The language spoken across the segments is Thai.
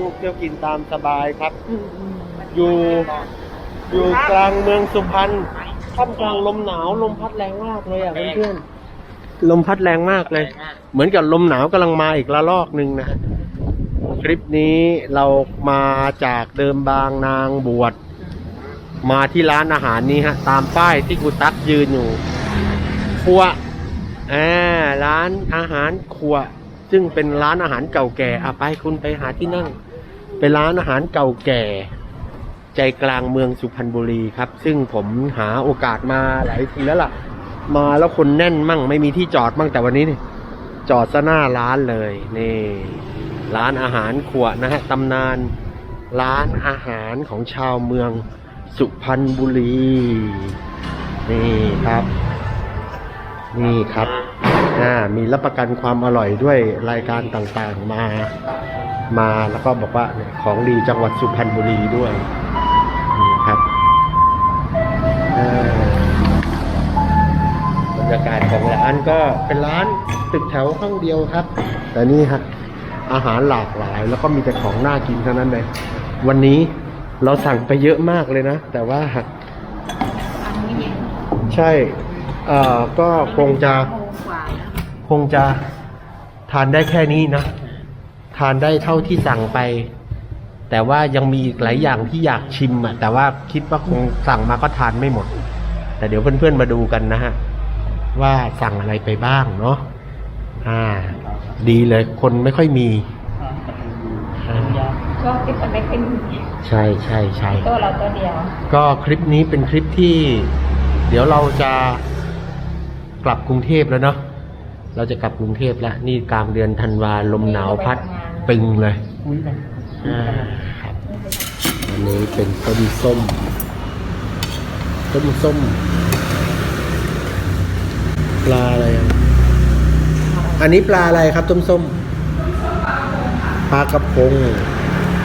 ลูกเที่ยวกินตามสบายครับ อยู่อยู่กลางเมืองสุพรรณท่ามกลางลมหนาวลมพัดแรงมากเลยอะเพื่อนๆลมพัดแรงมากเลย เหมือนกับลมหนาวกำลังมาอีกระลอกหนึ่งนะคลิปนี้เรามาจากเดิมบางนางบวชมาที่ร้านอาหารนี้ฮะ ตามป้ายที่กูตักยืนอยู่ครัวอ่าร้านอาหารครัว ซึ่งเป็นร้านอาหารเก่าแก่อะไปคุณไปหาที่นั่ง เป็นร้านอาหารเก่าแก่ ใจกลางเมืองสุพรรณบุรีครับ ซึ่งผมหาโอกาสมาหลายทีแล้วล่ะ มาแล้วคนแน่นมั่งไม่มีที่จอดมั่งแต่วันนี้นี่จอดซะหน้าร้านเลยนี่ ร้านอาหารขวดนะฮะตำนานร้านอาหารของชาวเมืองสุพรรณบุรี นี่ครับ นี่ครับอ่ามีรับประกันความอร่อยด้วยรายการต่างๆมา มาแล้วก็บอกว่าเนี่ยของดีจังหวัดสุพรรณบุรีด้วยนี่ครับอ่าบรรยากาศของร้านก็เป็นร้านตึกแถวห้องเดียวครับ แต่นี่ฮะอาหารหลากหลาย แล้วก็มีแต่ของน่ากินเท่านั้นเลยวันนี้เราสั่งไปเยอะมากเลยนะ แต่ว่าอันนี้เย็นใช่ เอ่อก็คงจะโมงกว่าแล้วคงจะทานได้แค่นี้นะ ทานได้เท่าที่สั่งไป แต่ว่ายังมีอีกหลายอย่างที่อยากชิมอะแต่ว่าคิดว่าคงสั่งมาก็ทานไม่หมด แต่เดี๋ยวเพื่อนๆมาดูกันนะฮะว่าสั่งอะไรไปบ้างเนาะอ่า ดีเลยคนไม่ค่อยมีอ่าก็ติดกันไม่ขึ้นใช่ใช่ใช่ตัวเราตัวเดียว ก็คลิปนี้เป็นคลิปที่ เดี๋ยวเราจะ กลับกรุงเทพแล้วเนาะเราจะกลับกรุงเทพแล้ว นี่กลางเดือนธันวาลมหนาวพัดปึงเลยอ่าครับอันนี้เป็นต้มส้ม ต้มส้ม ปลาอะไรอะอันนี้ปลาอะไรครับ ต้มส้มปลากระพง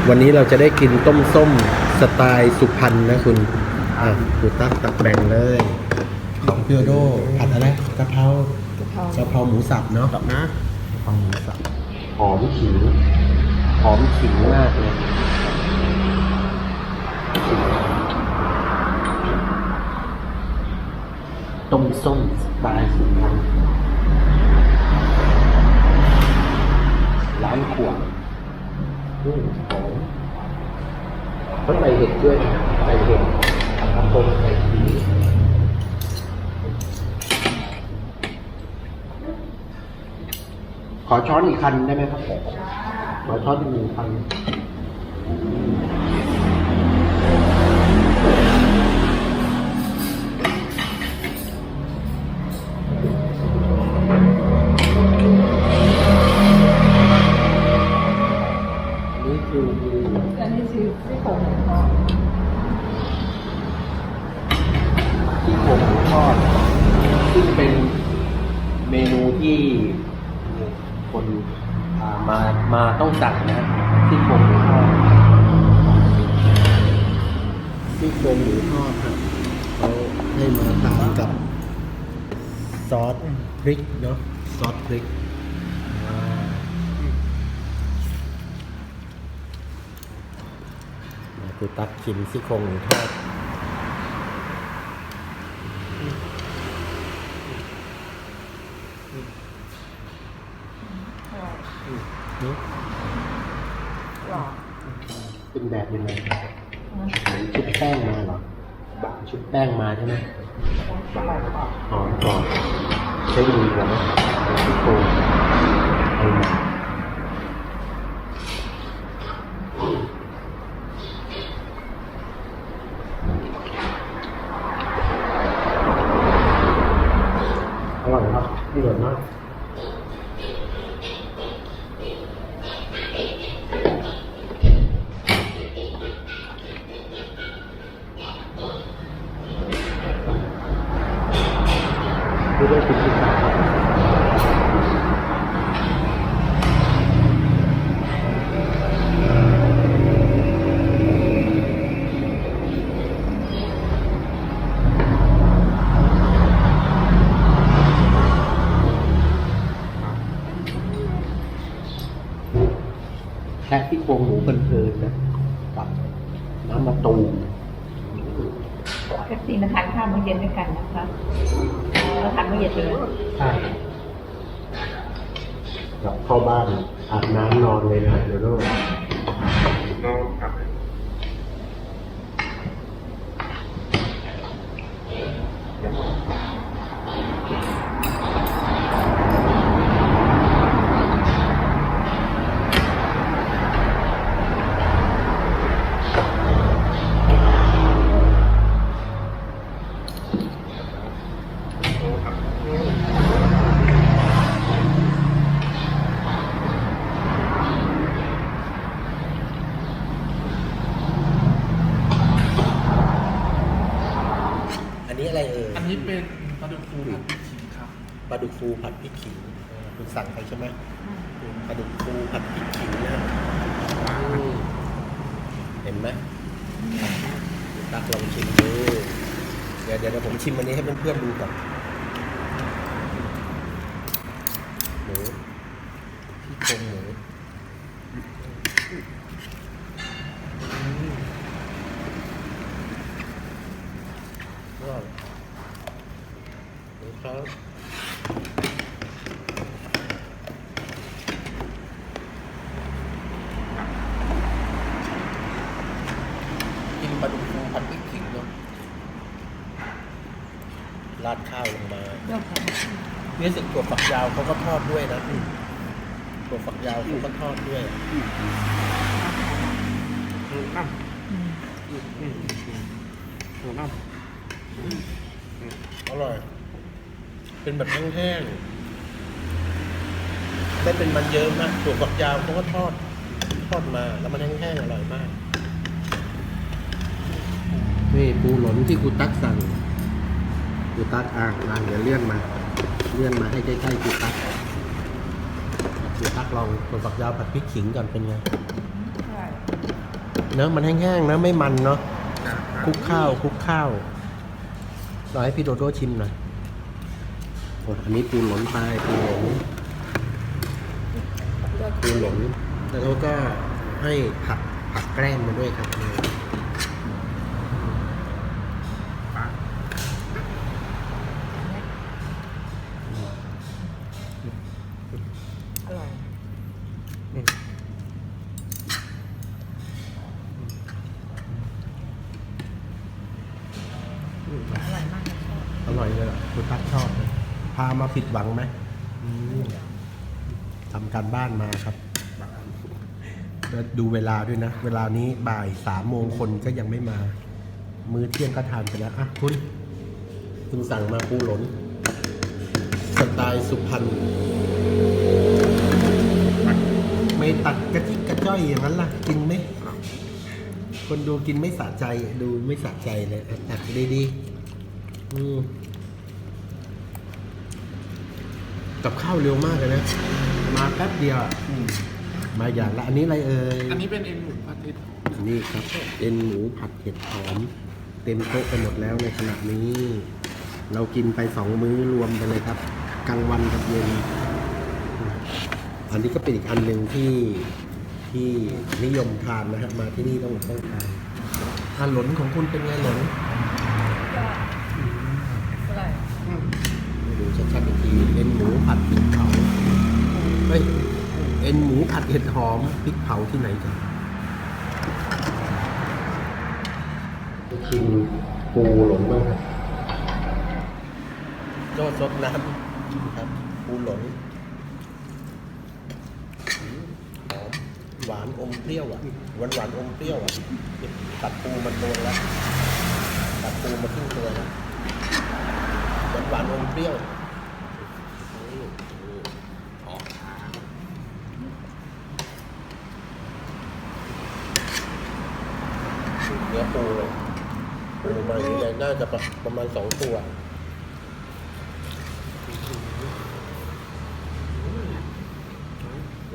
วันนี้เราจะได้กินต้มส้ม สไตล์สุพรรณนะคุณ อะคุณตักตักแบ่งเลย ของเพียวโดผัดอะไรกะเพรากะเพราหมูสับเนาะกับนะกะเพราหมูสับหอมขิงหอมขิงมากเลยต้มส้มสไตล์สุพรรณร้านขวดอืมหอมเขาใส่เห็ดด้วยนะใส่เห็ดทำตรงใส่ชี ขอช้อนอีกคันได้ไหมครับผมขอช้อนอีกหนึ่งคันนี่คืออันนี้คือซี่โครงทอดที่ผมทอดซึ่งเป็นเมนูที่ มามาต้องสั่งนะที่โครงหมูทอดที่โครงหมูทอดครับเขาให้มาทานกับซอสพริกเนาะซอสพริกอ่ามาคือตักชิมซี่โครงหมูทอดนี่ กรอบเป็นแบบยังไงเหมือนชุบแป้งมาเหรอบักชุบแป้งมาใช่ไหมหอมกรอบใช้ดีกว่าไหมชุบโครงเอามาะที่โครงหมูเพลินๆนะกับน้ำมะตูมปกติมาทานข้าวมื้อเย็นด้วยกันนะคะเราทานมื้อเย็นเลยใช่กลับเข้าบ้านอาบน้ำนอนเลยนะเดี๋ยวโน่น้องครับ อันนี้อะไรเอ่ย อันนี้เป็นปลาดุกฟูผัดพริกขิงครับ ปลาดุกฟูผัดพริกขิงเออคุณสั่งไปใช่ไหมปลาดุกฟูผัดพริกขิงนะอืมเห็นไหมตักลองชิมดูเดี๋ยวเดี๋ยวเดี๋ยวผมชิมอันนี้ให้เพื่อนๆดูก่อนหมูที่โค รงหมูอืมอร่อยดูครับกินปลาดุกฟูผัดพริกขิงเนาะราดข้าวลงมาเรื่องของเนี่ยสึกตัวฝักยาวเขาก็ทอดด้วยนะ ตัวฝักยาวเขาก็ทอดด้วยน้ำอืมน้ำอร่อย เป็นแบบแห้งๆไม่เป็นมันเยอะมากตัวฝักยาวเขาก็ทอด ทอดมา แล้วมันแห้งๆอร่อยมาก นี่ปูหลนที่กูตักสั่งกูตักอ่างอ่างเดี๋ยวเลื่อนมา เลื่อนมาให้ใกล้ๆกูตัก กูตักลองตัวฝักยาวผัดพริกขิงก่อนเป็นไงใช่เนอะมันแห้งๆนะไม่มันเนาะคลุกข้าวคลุกข้าวรอให้พี่โดโดชิมหน่อยโอ้อันนี้ปูหลนไปปูหลนปูหลนแล้วเขาก็ให้ผักผักแกล้มมาด้วยครับนี่ อร่อย อร่อยมากเลยชอบ อร่อยเลยล่ะคุณตั๊กชอบเลย พามาผิดหวังไหมอืมทำการบ้านมาครับแล้วดูเวลาด้วยนะ เวลานี้บ่ายสามโมงคนก็ยังไม่มา มื้อเที่ยงก็ทานไปแล้วอะคุณ คุณสั่งมาปูหลนสไตล์สุพรรณไม่ตัดกระจิกกระจ้อยอย่างนั้นล่ะ กินไหม คนดูกินไม่สะใจ ดูไม่สะใจเลย ตัดดีๆอืม กับข้าวเร็วมากเลยนะ มาแป๊บเดียวอะมาอย่างละอันนี้อะไรเอ่ย อันนี้เป็นเอ็นหมูผัดพริกนี่ครับเป็นหมูผัดเห็ดหอม เต็มโต๊ะไปหมดแล้วในขณะนี้ เรากินไปสองมื้อรวมไปเลยครับกลางวันกับเย็น อันนี้ก็เป็นอีกอันหนึ่งที่ที่นิยมทานนะฮะมาที่นี่ต้องต้องทานอ่าหลนของคุณเป็นไงหลน อร่อย ให้ดูชัดๆอีกทีเอ็นห มูผัดพริกเผาเฮ้ยเอ็นหมูผัดเห็ดหอมพริกเผาที่ไหนกันชิมปูหลนบ้างครับโจดซดน้ำครับปูหลนอืมหอมหวานอมเปรี้ยวอะหวานหวานๆอมเปรี้ยวอะตัดปูมันตัวแล้วตัดปูมาครึ่งตัวแล้วหวานหวานๆอมเปรี้ยว น่าจะประประมาณสองตัว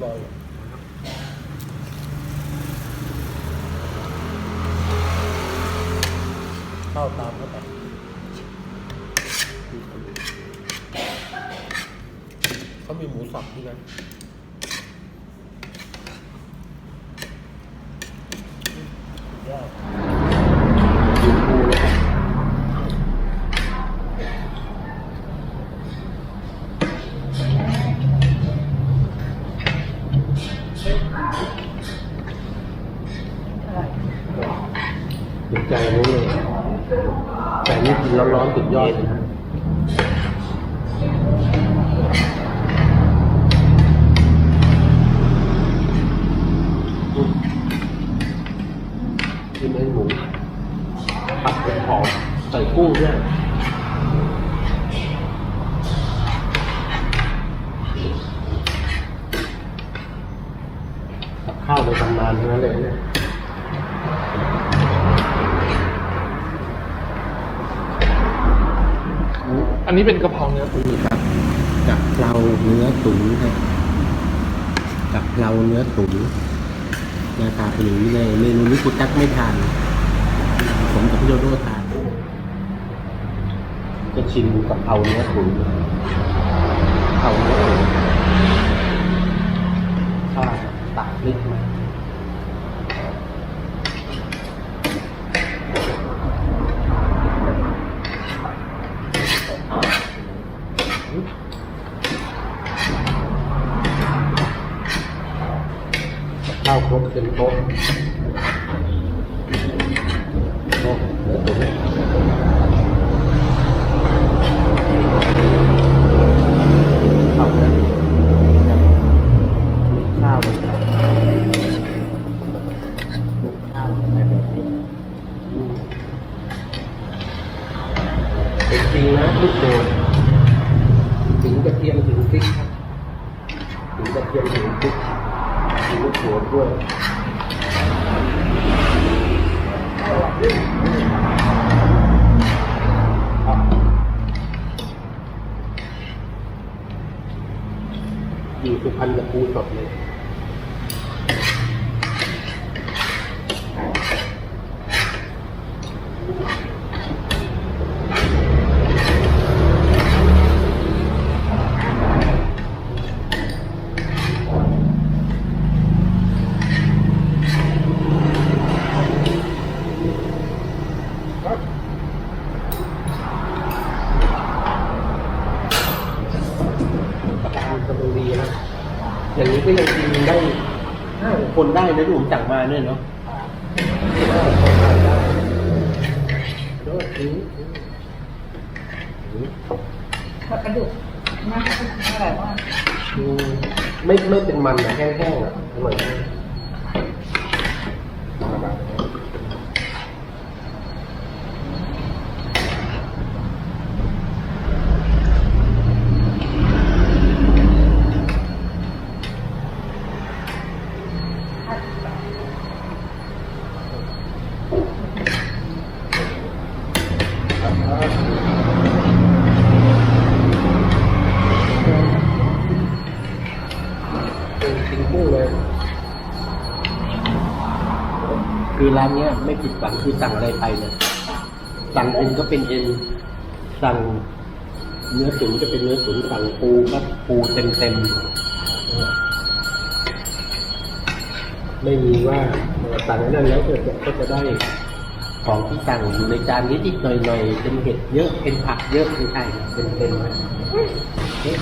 ลอยเข้าตามเข้าไปเขามีหมูสับด้วยนะยอด อันนี้เป็นกะเพราเนื้อปูนี่ครับกับเพราเนื้อตุ๋นครับกับเพราเนื้อตุ๋นหน้าตาเป็นอย่างนี้เลยเมนูนี้คุณตั๊กไม่ทานผมกับพี่โดโดทานจะชิมกับเพราเนื้อตุ๋นเพราเนื้อตุ๋นข้าวตักนิดมาข้าว ครบเต็มโต๊ะโต๊ะเนื้อตุ๋นข้าวนะมีข้าวเลยครับมีข้าวอะไรแบบนี้อืมเป็นจริงนะลูกโดดถึงกระเทียมถึงพริกครับถึงกระเทียมถึงพริกถึงลูกโดดด้วย อยู่สุพรรณกับปูสดเลย ประการกำลังดีนะ อย่างนี้ก็ยังกินได้ห้าหกคนได้นะที่ผมสั่งมาเนี่ยเนาะห้าหกคนได้ได้โอ้ถือถือถ้ากระดูกมากก็อร่อยมากอืมไม่ไม่เป็นมันนะแห้งๆอะอร่อยมากเป็นกินกุ้งเลย คือ ร้านเนี้ยไม่ผิดหวังคือสั่งอะไรไปเนี่ยสั่งเอ็นก็เป็นเอ็นสั่งเนื้อตุ๋นก็เป็นเนื้อตุ๋นสั่งปูก็ปูเต็มเต็มไม่มีว่าสั่งนั่นแล้วก็จะก็จะได้ของที่สั่งอยู่ในจานนิดๆหน่อยๆเป็นเห็ดเยอะเป็นผักเยอะไม่ใช่เป็นเต็มเอ๊ะ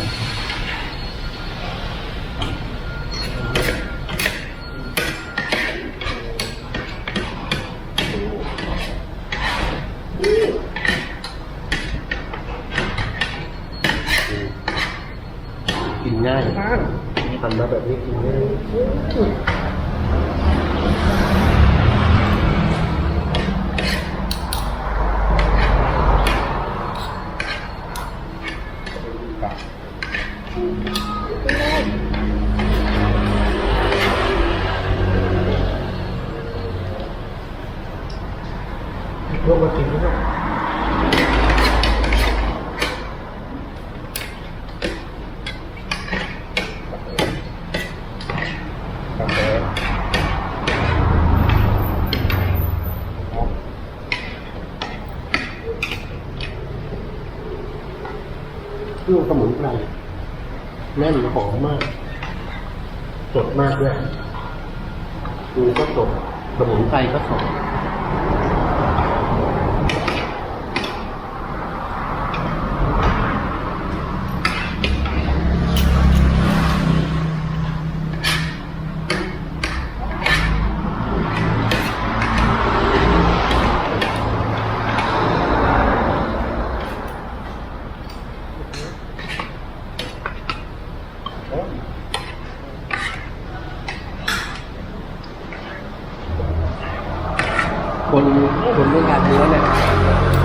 เนื้อเนี่ย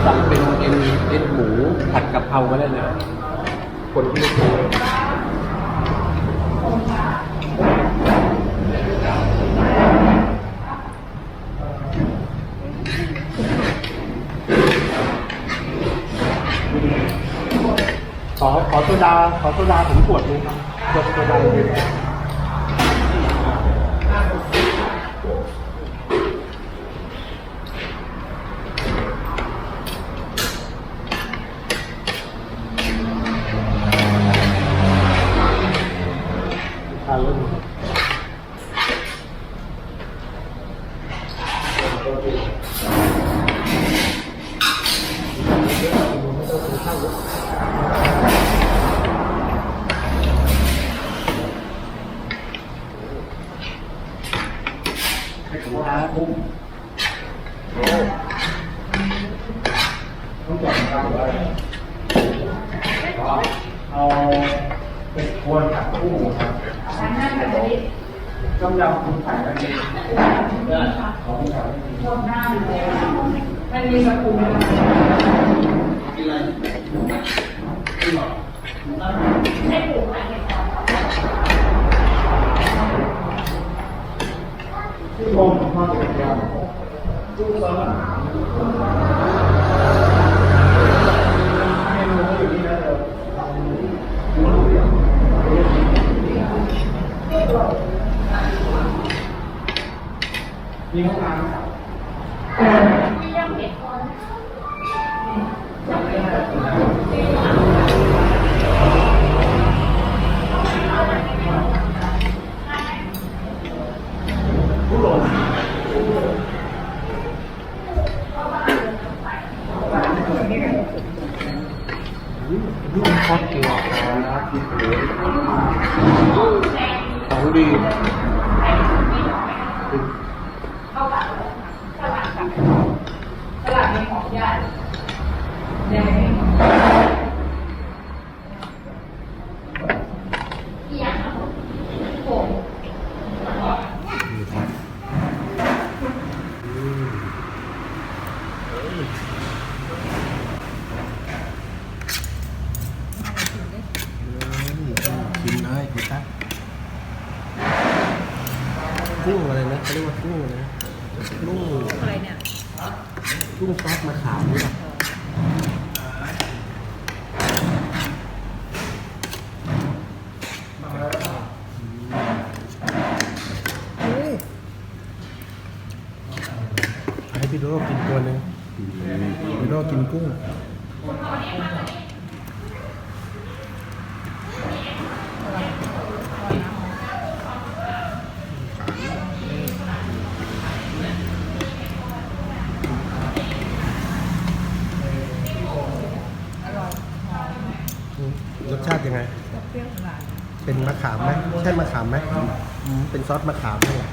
สั่งเป็นเอ็นเอ็นหมูผัดกะเพราก็ได้นะคนที่ไม่กินขอขอโซดาขอโซดาผมขวดหนึงครับขวดโซดาเลย ทานแล้วเอาเป็นควนกับกุ้งครับ ต้มยำคุณไข่นั่นเองขอบคุณครับ มันมีกระปุก ที่โมงทอดเป็นยำกุ้งสดเมนูก็อยู่นี่นะเดี๋ยว มีห้องน้ำ ทอดเกลือครับของดีตลาดมีของใหญ่ใหญ่โอ้ กินเลยคุณตั๊กกุ้งอะไรนะเขาเรียกว่ากุ้งอะไรนะกุ้ง อะไรเนี่ย กุ้งซอสมะขามนี่ป่ะให้พี่ โดโดกินตัวหนึ่งพี่โดกินกุ้งรสชาติยังไง เป็นมะขามไหมใช่มะขามไหมเป็นซอสมะขามนี่แหละ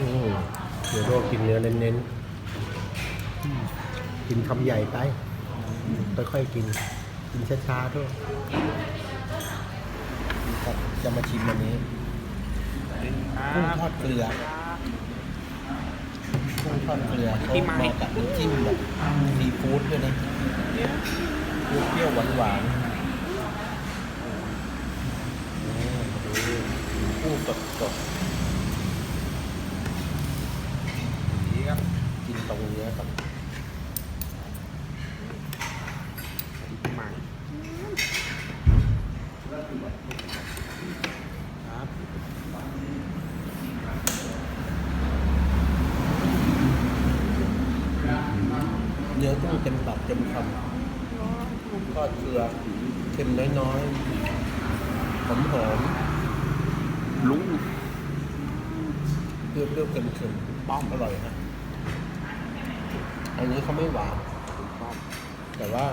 อืมเดี๋ยวโรกินเนื้อเน้นๆกินคำใหญ่ไปค่อยๆกิน กินช้าๆด้วยครับจะมาชิมวันนี้กุ้งทอดเกลือกุ้งทอดเกลือเขามากับน้ำจิ้มแบบซีฟู้ดด้วยนะเปรี้ยวหวานๆกุ้งสดสดนี่ครับ กินตรงเนี้ยครับมาครับ เนื้อกุ้งเต็มปากเต็มคำทอดเกลือเค็มน้อยๆ หอมหอมลุ้งเปรี้ยวๆเค็มป้อมอร่อยนะอันนี้เขาไม่หวานแต่ว่า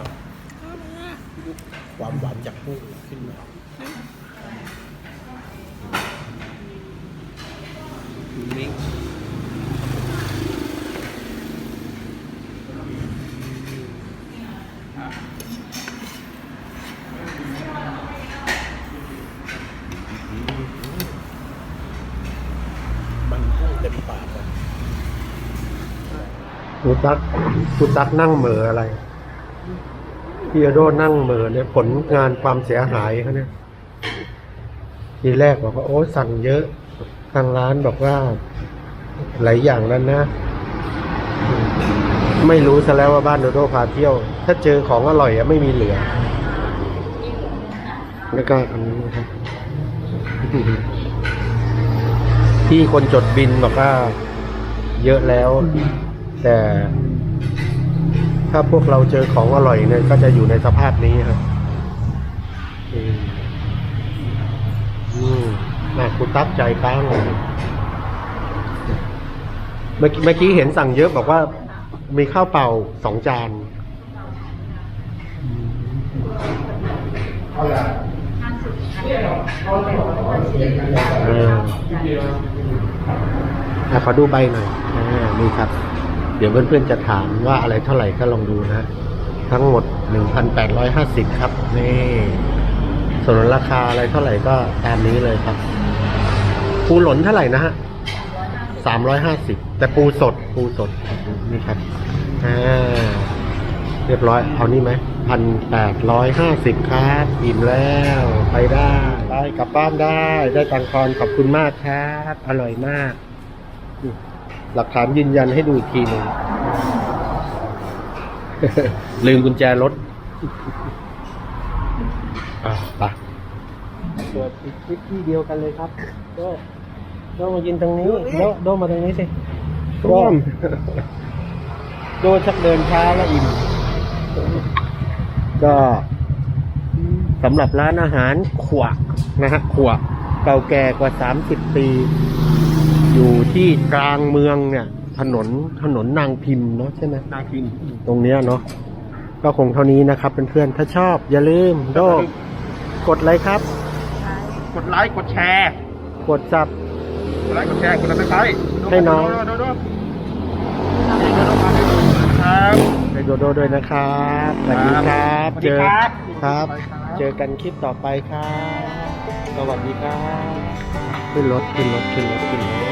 ความหวานจากกุ้งขึ้นมามิก อ กูตักกูตักนั่งเหม่ออะไรพี่อโดนั่งเหม่อเนี่ยผลงานความเสียหายเขาเนี่ยทีแรกบอกว่าโอ้สั่งเยอะ ทางร้านบอกว่า หลายอย่างแล้วนะ ไม่รู้ซะแล้วว่าบ้านโดโดพาเที่ยว ถ้าเจอของอร่อยอะไม่มีเหลือ แล้วก็อันนี้นะครับที่คนจดบินบอกว่า เยอะแล้ว แต่ถ้าพวกเราเจอของอร่อยเนี่ยก็จะอยู่ในสภาพนี้ครับอืมอืมน่าคุณตับใจก้างเลยเมื่อกี้เมื่อกี้เห็นสั่งเยอะบอกว่ามีข้าวเปล่าสองจานเอออะขอดูใบหน่อยอ่านี่ครับ เดี๋ยวเพื่อนๆจะถามว่าอะไรเท่าไหร่ก็ลองดูนะ ทั้งหมด 1,850 ครับ นี่ส่วนราคาอะไรเท่าไหร่ก็ตามนี้เลยครับ ปูหล่นเท่าไหร่นะฮะ350แต่ปูสด ปูสดนี่ครับอ่าเรียบร้อย เอานี่ไหมพันแปดร้อยห้าสิบครับอิ่มแล้ว ไปได้ได้กลับบ้านได้ ได้ตังคอนขอบคุณมากครับ อร่อยมาก หลักฐานยืนยันให้ดูอีกทีหนึ่งลืมกุญแจรถอะไปเปิดอีกคลิปที่เดียวกันเลยครับโดโดมายินตรงนี้โดโดมาตรงนี้สิโดโดชักเดินช้าแล้วอิ่มก็สำหรับร้านอาหารขวนะฮะขวเก่าแก่กว่าสามสิบปี อยู่ที่กลางเมืองเนี่ย ถนนถนนนางพิมพ์เนาะใช่ไหมนาคินตรงเนี้ยเนาะก็คงเท่านี้นะครับเพื่อนๆถ้าชอบ อย่าลืมโดกดไลค์ครับ กดไลค์กดแชร์กดจับกดไลค์กดแชร์กดติดตามให้น้องโดโดโดโดโดมาให้ดูนะครับในโดโดด้วยนะครับสวัสดีครับสวัสเจดีอครับครับสวัสดีครับ เจอกันคลิปต่อไปครับสวัสดีครับขึ้นรถขึ้นรถขึ้นรถขึ้นรถ